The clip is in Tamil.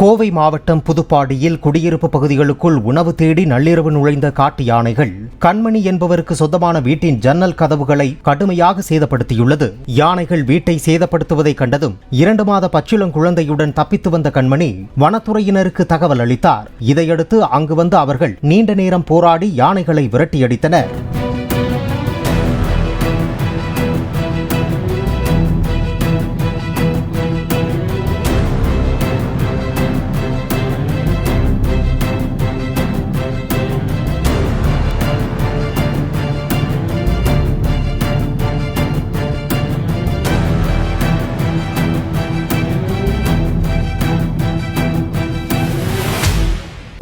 கோவை மாவட்டம் புதுப்பாடியில் குடியிருப்பு பகுதிகளுக்குள் உணவு தேடி நள்ளிரவு நுழைந்த காட்டு யானைகள் கண்மணி என்பவருக்கு சொந்தமான வீட்டின் ஜன்னல் கதவுகளை கடுமையாக சேதப்படுத்தியுள்ளது. யானைகள் வீட்டை சேதப்படுத்துவதை கண்டதும் இரண்டு மாத பச்சிளங்குழந்தையுடன் தப்பித்து வந்த கண்மணி வனத்துறையினருக்கு தகவல் அளித்தார். இதையடுத்து அங்கு வந்த அவர்கள் நீண்ட நேரம் போராடி யானைகளை விரட்டியடித்தனர்.